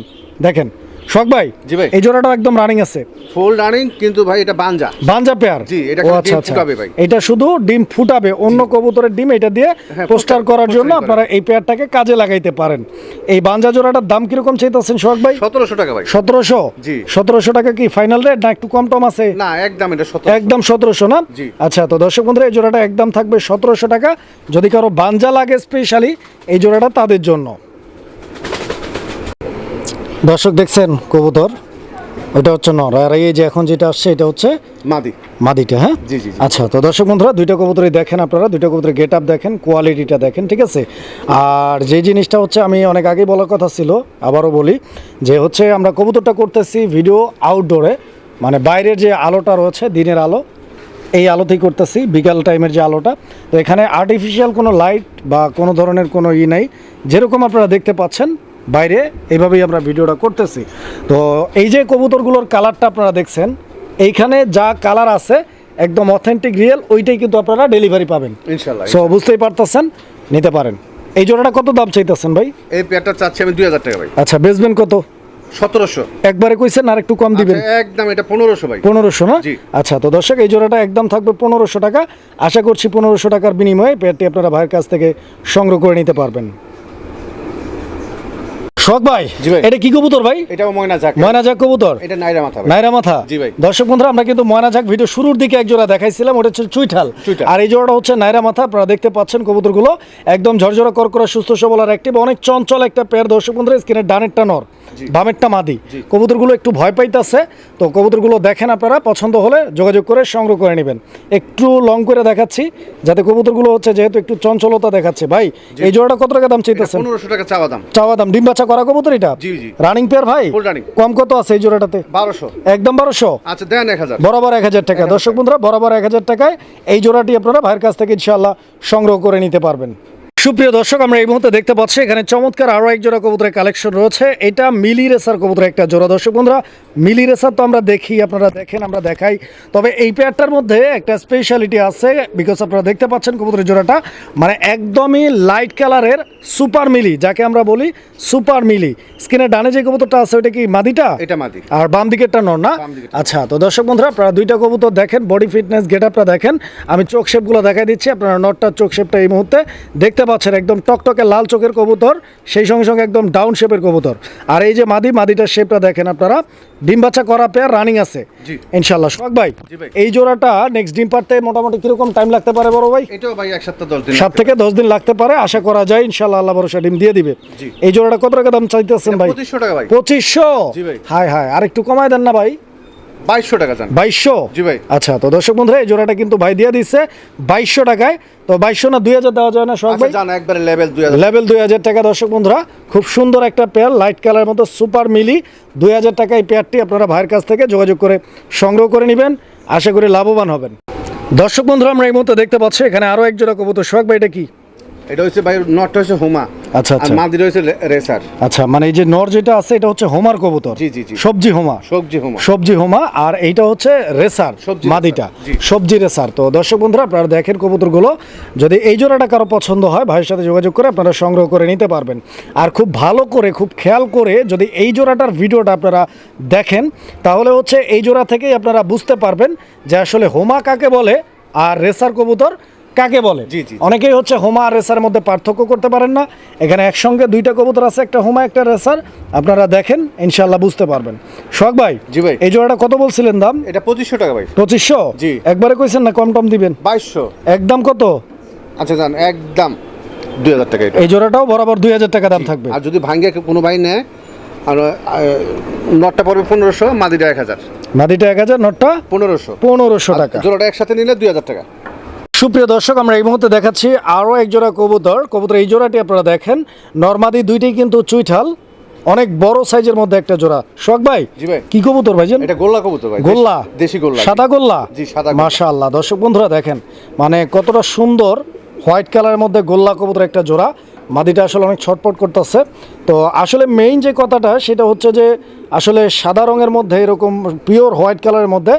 Speaker 1: দেখেন। শখ ভাই?
Speaker 2: জি ভাই।
Speaker 1: এই জোড়াটাও একদম রানিং আছে।
Speaker 2: ফুল রানিং কিন্তু ভাই এটা বাঞ্জা।
Speaker 1: বাঞ্জা পেয়ার
Speaker 2: জি, এটা
Speaker 1: আচ্ছা আচ্ছা।
Speaker 2: ফুটাবে ভাই।
Speaker 1: এটা শুধু ডিম ফুটাবে অন্য কবুতরের ডিম এটা দিয়ে
Speaker 2: হ্যাঁ,
Speaker 1: পোস্টার করার জন্য আপনারা এই পেয়ারটাকে কাজে লাগাইতে পারেন। এই বাঞ্জা জোড়াটার দাম কীরকম চাইতেছেন শখ ভাই?
Speaker 2: সতেরোশো টাকা ভাই।
Speaker 1: সতেরোশো?
Speaker 2: জি।
Speaker 1: সতেরোশো টাকা কি ফাইনাল রেট না একটু কম টম আছে?
Speaker 2: না একদম এটা
Speaker 1: একদম সতেরোশো না? আচ্ছা তো দর্শক বন্ধুরা এই জোড়াটা একদম থাকবে সতেরোশো টাকা। যদি কারও বাঞ্জা লাগে স্পেশালি এই জোড়াটা তাদের জন্য। দর্শক দেখছেন কবুতর ওটা হচ্ছে নর। আর এই যে এখন যেটা আসছে এটা হচ্ছে
Speaker 2: মাদি।
Speaker 1: মাদিটা হ্যাঁ?
Speaker 2: জি, জি।
Speaker 1: আচ্ছা তো দর্শক বন্ধুরা দুইটা কবুতরই দেখেন আপনারা দুইটা কবুতরের গেট আপ দেখেন কোয়ালিটিটা দেখেন ঠিক আছে? আর যে জিনিসটা হচ্ছে আমি অনেক আগেই বলার কথা ছিল আবারও বলি যে হচ্ছে আমরা কবুতরটা করতেছি ভিডিও আউটডোরে মানে বাইরের যে আলোটা রয়েছে দিনের আলো এই আলোতেই করতেছি বিকাল টাইমের যে আলোটা। তো এখানে আর্টিফিশিয়াল কোনো লাইট বা কোনো ধরনের কোনো ই নাই যেরকম আপনারা দেখতে পাচ্ছেন বাইরে এইভাবেই আমরা ভিডিওটা করতেছি। তো এই যে কবুতরগুলোর কালারটা আপনারা দেখছেন এইখানে যা কালার আছে একদম অথেন্টিক রিয়েল ওইটাই কিন্তু আপনারা ডেলিভারি পাবেন।
Speaker 2: ইনশাল্লাহ
Speaker 1: সো বুঝতেই পারতেছেন নিতে পারেন। এই জোড়াটা কত দাম চাইতেছেন ভাই?
Speaker 2: এই পেয়ারটা চাচ্ছি আমি দুই হাজার টাকা ভাই।
Speaker 1: আচ্ছা বেচবেন কত?
Speaker 2: সতেরোশো।
Speaker 1: একবারে কইছেন আর একটু কম দিবেন।
Speaker 2: আচ্ছা, একদম এটা পনেরোশো ভাই।
Speaker 1: পনেরোশো না? আচ্ছা তো দর্শক এই জোড়াটা একদম থাকবে পনেরোশো টাকা। আশা করছি পনেরোশো টাকার বিনিময়ে পেয়ারটি আপনারা ভাইয়ের কাছ থেকে সংগ্রহ করে নিতে পারবেন। শখ ভাই এটা কি কবুতর ভাই?
Speaker 2: এটাও ময়না যাক
Speaker 1: কবুতর?
Speaker 2: এটা নাইরা মাথা
Speaker 1: নাইরা মাথা।
Speaker 2: জি ভাই।
Speaker 1: দর্শক বন্ধুরা আমরা কিন্তু ময়না ভিডিও শুরুর দিকে এক জোড়া দেখাইছিলাম ওটা হচ্ছে চুইঠাল।
Speaker 2: চুইঠাল।
Speaker 1: আর এই জোড়াটা হচ্ছে নাইরা মাথা আপনারা দেখতে পাচ্ছেন কবুতরগুলো। একদম ঝরঝরা করকরা সুস্থ সবল আর অ্যাক্টিভ অনেক চঞ্চল একটা পেয়ার দর্শক বন্ধুরা স্ক্রিনের ডানেরটা নর বামেরটা মাদি। কবুতরগুলো একটু ভয় পাইতেছে তো কবুতরগুলো দেখেন আপনারা পছন্দ হলে যোগাযোগ করে সংগ্রহ করে নেবেন। একটু লং করে দেখাচ্ছি যাতে কবুতরগুলো হচ্ছে যেহেতু একটু চঞ্চলতা দেখাচ্ছে। ভাই এই জোড়াটা কত টাকা দাম চাইতেছেন?
Speaker 2: পনেরোশো টাকা চাওয়া দাম।
Speaker 1: চাওয়া দাম ডিম বাচ্চা করা কবুতর এটা?
Speaker 2: জি, জি।
Speaker 1: রানিং পেয়ার ভাই? কম কত আছে এই জোড়াটাতে?
Speaker 2: বারোশো।
Speaker 1: একদম বারোশো?
Speaker 2: আচ্ছা দেন এক হাজার।
Speaker 1: বরাবর এক হাজার টাকা। দর্শক বন্ধুরা বরাবর এক হাজার টাকায় এই জোড়াটি আপনারা ভাইয়ের কাছ থেকে ইনশাআল্লাহ সংগ্রহ করে নিতে পারবেন। সুপ্রিয় দর্শক আমরা এই মুহূর্তে দেখতে পাচ্ছি এখানে চমৎকার আরও এক জোড়া কবুতরের কালেকশন রয়েছে। এটা মিলি রেসার কবুতরের একটা জোড়া। দর্শক বন্ধুরা মিলি রেসার তো আমরা দেখি আপনারা দেখেন আমরা দেখাই। তবে এই পেয়ারটার মধ্যে একটা স্পেশালিটি আছে বিকজ আপনারা দেখতে পাচ্ছেন কবুতরের জোড়াটা। মানে একদমই লাইট কালারের সুপার মিলি যাকে আমরা বলি সুপার মিলি। স্ক্রিনের ডানে যে কবুতরটা আছে ওটা কি মাদিটা?
Speaker 2: এটা মাদি।
Speaker 1: আর বাম দিকেরটা নর না? আচ্ছা তো দর্শক বন্ধুরা আপনারা দুইটা কবুতর দেখেন বডি ফিটনেস গেট আপটা দেখেন। আমি চোখ শেপগুলো দেখাই দিচ্ছি আপনারা নটটার চোখ শেপটা এই মুহূর্তে দেখতে পাচ্ছেন একদম টকটকে লাল চোখের কবুতর সেই সঙ্গে সঙ্গে একদম ডাউন শেপের কবুতর। আর এই যে মাদি মাদিটার শেপটা দেখেন আপনারা ডিম বাচ্চা করা পেয়ার রানিং আছে। ইনশাল্লাহ সোহাগ ভাই এই জোড়াটা নেক্সট ডিম পারতে মোটামুটি কীরকম টাইম লাগতে পারে বড় ভাই?
Speaker 2: এটাও ভাই এক সপ্তাহ দশ দিন
Speaker 1: সাত থেকে দশ দিন লাগতে পারে আশা করা যায় ইনশাল্লাহ আল্লাহ ভরসা ডিম দিয়ে দিবে। এই জোড়াটা কত টাকা দাম চাইতেছেন ভাই?
Speaker 2: পঁচিশশো টাকা ভাই।
Speaker 1: পঁচিশশো। হাই হাই আর একটু কমায় দেন না ভাই।
Speaker 2: বাইশশো টাকা যান
Speaker 1: বাইশশো?
Speaker 2: জি ভাই।
Speaker 1: আচ্ছা তো দর্শক বন্ধুরা এই জোড়াটা কিন্তু ভাই দিয়ে দিচ্ছে বাইশশো টাকায়। তো বাইশশো না দুই হাজার দেওয়া যায় না সোহাগ
Speaker 2: আচ্ছা
Speaker 1: ভাই?
Speaker 2: জান একবারে লেভেল দুই হাজার।
Speaker 1: লেভেল দুই হাজার টাকা দর্শক বন্ধুরা। খুব সুন্দর একটা পেয়ার লাইট কালার মতো সুপার মিলি। দুই হাজার টাকা এই পেয়ারটি আপনারা ভাইয়ের কাছ থেকে যোগাযোগ করে সংগ্রহ করে নেবেন। আশা করি লাভবান হবেন। দর্শক বন্ধুরা আমরা এই মুহূর্তে দেখতে পাচ্ছি এখানে আরও এক জোড়া কবুতর। সোহাগ ভাই এটা কি?
Speaker 2: এটা হচ্ছে ভাই নটটা হচ্ছে হোমা।
Speaker 1: আচ্ছা, আচ্ছা।
Speaker 2: মাদি রয়েছে রেসার।
Speaker 1: আচ্ছা মানে এই যে নর যেটা আছে এটা হচ্ছে হোমার কবুতর?
Speaker 2: জি, জি, জি।
Speaker 1: সবজি হোমা?
Speaker 2: সবজি হোমা।
Speaker 1: সবজি হোমা আর এইটা হচ্ছে রেসার
Speaker 2: সবজি
Speaker 1: মাদিটা। সবজি রেসার। তো দর্শক বন্ধুরা আপনারা দেখেন কবুতরগুলো। যদি এই জোড়াটা কারও পছন্দ হয় ভাইয়ের সাথে যোগাযোগ করে আপনারা সংগ্রহ করে নিতে পারবেন। আর খুব ভালো করে খুব খেয়াল করে যদি এই জোড়াটার ভিডিওটা আপনারা দেখেন তাহলে হচ্ছে এই জোড়া থেকেই আপনারা বুঝতে পারবেন যে আসলে হোমা কাকে বলে আর রেসার কবুতর কাকে বলে?
Speaker 2: জি, জি।
Speaker 1: অনেকেই হচ্ছে হোমা আর রেসার মধ্যে পার্থক্য করতে পারেন না। এখানে একসঙ্গে দুইটা কবুতর আছে একটা হোমা একটা রেসার। আপনারা দেখেন ইনশাল্লাহ বুঝতে পারবেন। শখ ভাই
Speaker 2: জি ভাই।
Speaker 1: এই জোড়াটা কত বলছিলেন দাম?
Speaker 2: এটা পঁচিশশো টাকা ভাই।
Speaker 1: পঁচিশশো?
Speaker 2: জি।
Speaker 1: একবারে কইছেন না কম টম দিবেন?
Speaker 2: বাইশশো।
Speaker 1: একদম কত?
Speaker 2: আচ্ছা জান একদম দুই হাজার টাকা
Speaker 1: এই জোড়াটাও বরাবর দুই হাজার টাকা দাম থাকবে।
Speaker 2: আর যদি ভাঙ্গে কোনো ভাই নেয় আর নটটা পড়বে পনেরোশো মাদিটা এক হাজার।
Speaker 1: মাদিটা এক হাজার নটটা
Speaker 2: পনেরোশো।
Speaker 1: পনেরোশো টাকা।
Speaker 2: জোড়াটা একসাথে নিলে দুই হাজার টাকা।
Speaker 1: সুপ্রিয় দর্শক আমরা এই মুহূর্তে দেখাচ্ছি আরও এক জোড়া কবুতর। কবুতর এই জোড়াটি আপনারা দেখেন। নর্মাদি দুইটাই কিন্তু চুইঠাল অনেক বড় সাইজের মধ্যে একটা জোড়া। শখ ভাই
Speaker 2: ভাই।
Speaker 1: কি কবুতর ভাই
Speaker 2: এটা গোল্লা কবুতর ভাই
Speaker 1: গোল্লা
Speaker 2: দেশি- গোল্লা।
Speaker 1: সাদা গোল্লা?
Speaker 2: জি, সাদা গোল্লা।
Speaker 1: মাশাআল্লাহ। দর্শক বন্ধুরা দেখেন মানে কতটা সুন্দর হোয়াইট কালারের মধ্যে গোল্লা কবুতর একটা জোড়া। মাদিটা আসলে অনেক ছটপট করতেছে। তো আসলে মেইন যে কথাটা সেটা হচ্ছে যে আসলে সাদা রঙের মধ্যে এরকম পিওর হোয়াইট কালারের মধ্যে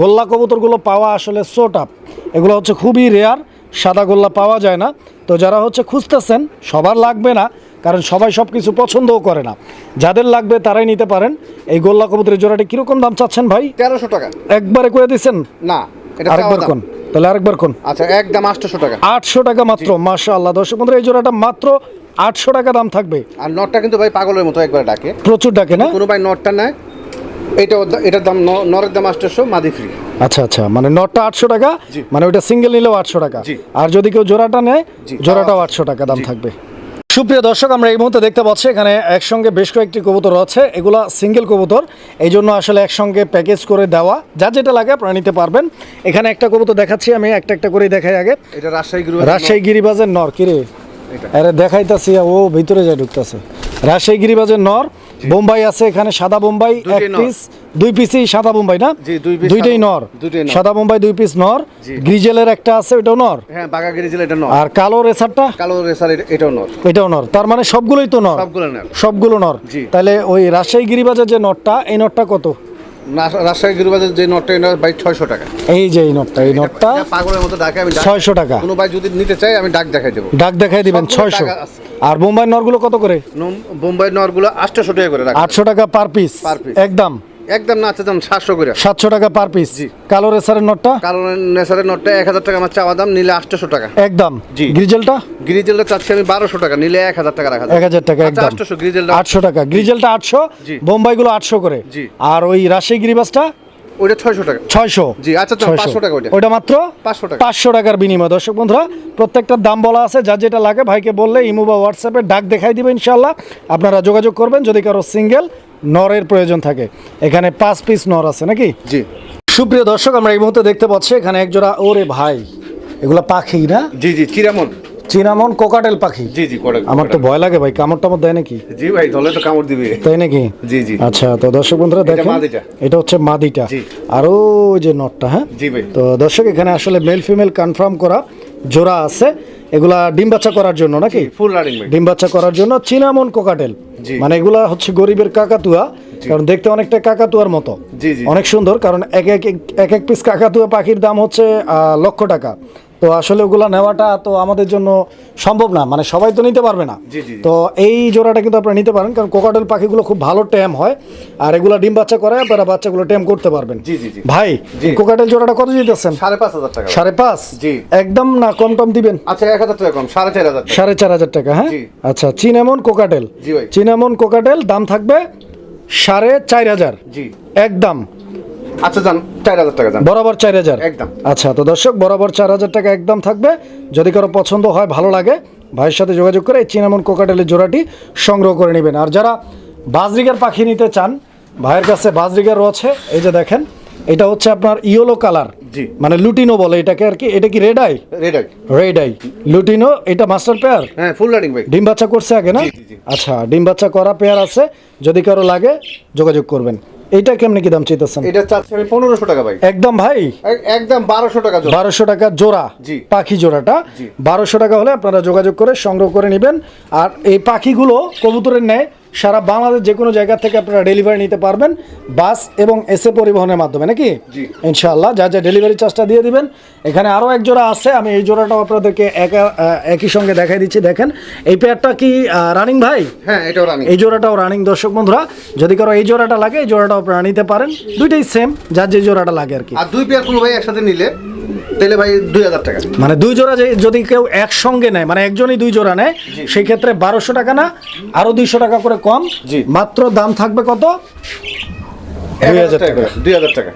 Speaker 1: গোল্লা কবুতরগুলো পাওয়া আসলে সোট আপ এগুলো হচ্ছে খুবই রেয়ার সাদা গোল্লা পাওয়া যায় না। তো যারা হচ্ছে খুঁজতেছেন সবার লাগবে না কারণ সবাই সব কিছু পছন্দও করে না। যাদের লাগবে তারাই নিতে পারেন। এই গোল্লা কবুতরের জোড়াটি কীরকম দাম চাচ্ছেন ভাই?
Speaker 2: তেরোশো টাকা।
Speaker 1: একবারে করে দিচ্ছেন
Speaker 2: না
Speaker 1: আরেকবার কোন? তাহলে আরেকবার কোন?
Speaker 2: আচ্ছা একদম আটশো টাকা।
Speaker 1: আটশো টাকা মাত্র মাশা আল্লাহ দর্শক বন্ধুরা এই জোড়াটা মাত্র আটশো টাকা দাম থাকবে।
Speaker 2: আর নটটা কিন্তু ভাই পাগলের মতো একবার ডাকে।
Speaker 1: প্রচুর ডাকে না?
Speaker 2: কোনো ভাই নটটা নেয়। এটা এটার দাম নরের দাম আটশো মাদি ফ্রি
Speaker 1: আচ্ছা আচ্ছা মানে নটটা আটশো টাকা মানে ওইটা সিঙ্গেল নিলেও আটশো টাকা। আর যদি কেউ জোড়াটা নেয়। জোড়াটাও আটশো টাকা দাম থাকবে। সুপ্রিয় দর্শক আমরা এই মুহূর্তে দেখতে পাচ্ছি এখানে একসঙ্গে বেশ কয়েকটি কবুতর আছে এগুলা সিঙ্গেল কবুতর। এই জন্য আসলে একসঙ্গে প্যাকেজ করে দেওয়া যা যেটা লাগে আপনারা নিতে পারবেন। এখানে একটা কবুতর দেখাচ্ছি আমি একটা একটা করে দেখাই আগে।
Speaker 2: এটা রাজশাহী গুরু
Speaker 1: রাজশাহী গিরিবাজের নর কিরে। আরে দেখাইতাছি ও ভিতরে যায় ঢুকতেছে। রাজশাহী গিরিবাজের নর বোম্বাই আছে এখানে সাদা বোম্বাই এক পিস দুই পিসই সাদা বোম্বাই না? দুইটাই নর। সাদা বোম্বাই দুই পিস নর। গ্রিজেলের একটা আছে ওটাও নর?
Speaker 2: হ্যাঁ এটা নর।
Speaker 1: আর কালো রেসারটা?
Speaker 2: কালো রেসার এটাও নর।
Speaker 1: এটাও নর। তার মানে সবগুলোই তো নর?
Speaker 2: সবগুলো নর।
Speaker 1: সবগুলো নর? তাহলে ওই রাজশাহী গিরিবাজের যে নরটা এই নরটা কত?
Speaker 2: না- রাজশাহী গুরুবাজার যে নটটা এটা ভাই ছয়শো টাকা।
Speaker 1: এই যে এই নরটা এই নরটা
Speaker 2: এটা পাগলের মতো ডাকে আমি ডাক-
Speaker 1: ছয়শো টাকা।
Speaker 2: কোনো ভাই যদি নিতে চাই আমি ডাক দেখাই দেবো।
Speaker 1: ডাক দেখাই দিবেন ছয়শো। আর বোম্বাই নরগুলো কত করে?
Speaker 2: বোম্বাই নরগুলো আটশোশো টাকা করে রাখা।
Speaker 1: আটশো টাকা পার পিস। একদম?
Speaker 2: একদম না আচ্ছা দাম সাতশো করে।
Speaker 1: সাতশো টাকা পার পিস কালো রেসারের নোটটা?
Speaker 2: কারণ নেসারের নোটটা এক হাজার টাকা আমার চাওয়া দাম নিলে আটশোশো টাকা।
Speaker 1: একদম?
Speaker 2: জি।
Speaker 1: গ্রিজেলটা?
Speaker 2: গ্রিজেলটা চাচ্ছি আমি বারোশো টাকা নিলে এক হাজার টাকা রাখা
Speaker 1: এক হাজার টাকা একদম।
Speaker 2: আটশোশো গ্রিজেলটা
Speaker 1: আটশো টাকা। গ্রিজেলটা আটশো
Speaker 2: জি।
Speaker 1: বোম্বাইগুলো আটশো করে।
Speaker 2: জি।
Speaker 1: আর ওই রাজশাহী গিরিবাসটা?
Speaker 2: ওইটা ছয়শো টাকা।
Speaker 1: ছয়শো?
Speaker 2: জি, আচ্ছা, 500 টাকা ওইটা।
Speaker 1: ওইটা মাত্র?
Speaker 2: 500 টাকা।
Speaker 1: পাঁচশো টাকার বিনিময়। দর্শক বন্ধুরা প্রত্যেকটার দাম বলা আছে যেটা লাগে ভাইকে বললে ইমো বা হোয়াটসঅ্যাপে ডাক দেখাই দিবে ইনশাল্লাহ আপনারা যোগাযোগ করবেন যদি কারও সিঙ্গেল নরের প্রয়োজন থাকে। এখানে পাঁচ পিস নর আছে নাকি?
Speaker 2: জি।
Speaker 1: সুপ্রিয় দর্শক আমরা এই মুহূর্তে দেখতে পাচ্ছি এখানে একজোড়া ওরে ভাই এগুলা পাখি না?
Speaker 2: জি জি চিরামন
Speaker 1: চিনামন কোকাটেল পাখি?
Speaker 2: জি জি
Speaker 1: আমার তো ভয় লাগে ভাই কামড় টামড় দেয় নাকি?
Speaker 2: জি ভাই ধরলে তো কামড় দিবে।
Speaker 1: তাই নাকি?
Speaker 2: জি, জি।
Speaker 1: আচ্ছা তো দর্শক বন্ধুরা
Speaker 2: এটা
Speaker 1: দেখেন এটা হচ্ছে মাদিটা।
Speaker 2: জি।
Speaker 1: আর ওই যে নটটা হ্যাঁ?
Speaker 2: জি ভাই।
Speaker 1: তো দর্শক এখানে আসলে মেল ফিমেল কনফার্ম করা জোড়া আছে। এগুলা ডিম বাচ্চা করার জন্য নাকি?
Speaker 2: ফুল রানিং
Speaker 1: ডিম বাচ্চা করার জন্য চিনামন কোকাটেল। মানে এগুলা হচ্ছে গরিবের কাকাতুয়া কারণ দেখতে অনেকটা কাকাতুয়ার মতো।
Speaker 2: জি, জি।
Speaker 1: অনেক সুন্দর কারণ এক এক এক এক পিস কাকাতুয়া পাখির দাম হচ্ছে লক্ষ টাকা। তো আসলে ওগুলো নেওয়াটা তো আমাদের জন্য সম্ভব না। মানে সবাই তো নিতে পারবে না। তো এই জোড়াটা কিন্তু আপনারা নিতে পারেন কারণ কোকাটেল পাখিগুলো খুব ভালো ট্যাম হয় আর এগুলা ডিম বাচ্চা করে আপনারা বাচ্চাগুলো ট্যাম করতে পারবেন। ভাই। কোকাটেল জোড়াটা কত দিতেছেন?
Speaker 2: সাড়ে পাঁচ হাজার টাকা।
Speaker 1: সাড়ে পাঁচ? একদম না কম টম দিবেন?
Speaker 2: আচ্ছা এক হাজার টাকা কম সাড়ে চার হাজার টাকা।
Speaker 1: সাড়ে চার হাজার টাকা হ্যাঁ। আচ্ছা চিনামন কোকাটেল। চিনামন কোকাটেল দাম থাকবে সাড়ে চার হাজার। একদম।
Speaker 2: আচ্ছা যান চার হাজার টাকা যান।
Speaker 1: বরাবর চার হাজার?
Speaker 2: একদম।
Speaker 1: আচ্ছা তো দর্শক বরাবর চার হাজার টাকা একদম থাকবে। যদি কারও পছন্দ হয় ভালো লাগে ভাইয়ের সাথে যোগাযোগ করে এই চিনামন কোকাটেলের জোড়াটি সংগ্রহ করে নেবেন। আর যারা বাজরিগার পাখি নিতে চান ভাইয়ের কাছে বাজরিগার রয়েছে এই যে দেখেন এটা হচ্ছে আপনার ইয়েলো কালার।
Speaker 2: জি।
Speaker 1: মানে লুটিনো বলে এটাকে আর কি। এটা কি red eye?
Speaker 2: Red eye.
Speaker 1: Red eye. Lutino এটা মাস্টার পেয়ার?
Speaker 2: হ্যাঁ ফুল রানিং ভাই।
Speaker 1: ডিম বাচ্চা করছে আগে না। আচ্ছা ডিম বাচ্চা করা পেয়ার আছে। যদি কারও লাগে যোগাযোগ করবেন। এইটা কেমনে কি দাম চাইতেছেন?
Speaker 2: এটা চাচ্ছি আমি পনেরোশো টাকা ভাই।
Speaker 1: একদম ভাই?
Speaker 2: একদম বারোশো টাকা জোড়া।
Speaker 1: বারোশো টাকা জোড়া?
Speaker 2: জি।
Speaker 1: পাখি জোড়াটা। বারোশো টাকা হলে আপনারা যোগাযোগ করে সংগ্রহ করে নেবেন। আর এই পাখিগুলো কবুতরের ন্যায় সারা বাংলাদেশ যে কোনো জায়গা থেকে আপনারা ডেলিভারি নিতে পারবেন বাস এবং এসে পরিবহনের মাধ্যমে নাকি। ইনশাআল্লাহ যা যা ডেলিভারি চার্জটা দিয়ে দিবেন। এখানে আরও এক জোড়া আছে আমি এই জোড়াটাও আপনাদেরকে একা একই সঙ্গে দেখাই দিচ্ছি দেখেন। এই পেয়ারটা কি রানিং ভাই?
Speaker 2: হ্যাঁ এটাও রানিং
Speaker 1: এই জোড়াটাও রানিং দর্শক বন্ধুরা। যদি কারও এই জোড়াটা লাগে এই জোড়াটাও আপনারা নিতে পারেন। দুইটাই সেম যার যে জোড়াটা লাগে আর কি।
Speaker 2: আর দুই পেয়ার কোনো ভাই একসাথে নিলে? তাহলে ভাই দুই হাজার টাকা।
Speaker 1: মানে দুই জোড়া যদি কেউ একসঙ্গে নেয় মানে একজনই দুই জোড়া নেয় সেই ক্ষেত্রে বারোশো টাকা না আরও দুইশো টাকা করে কম। মাত্র দাম থাকবে কত? দুই
Speaker 2: হাজার টাকা দুই হাজার টাকা।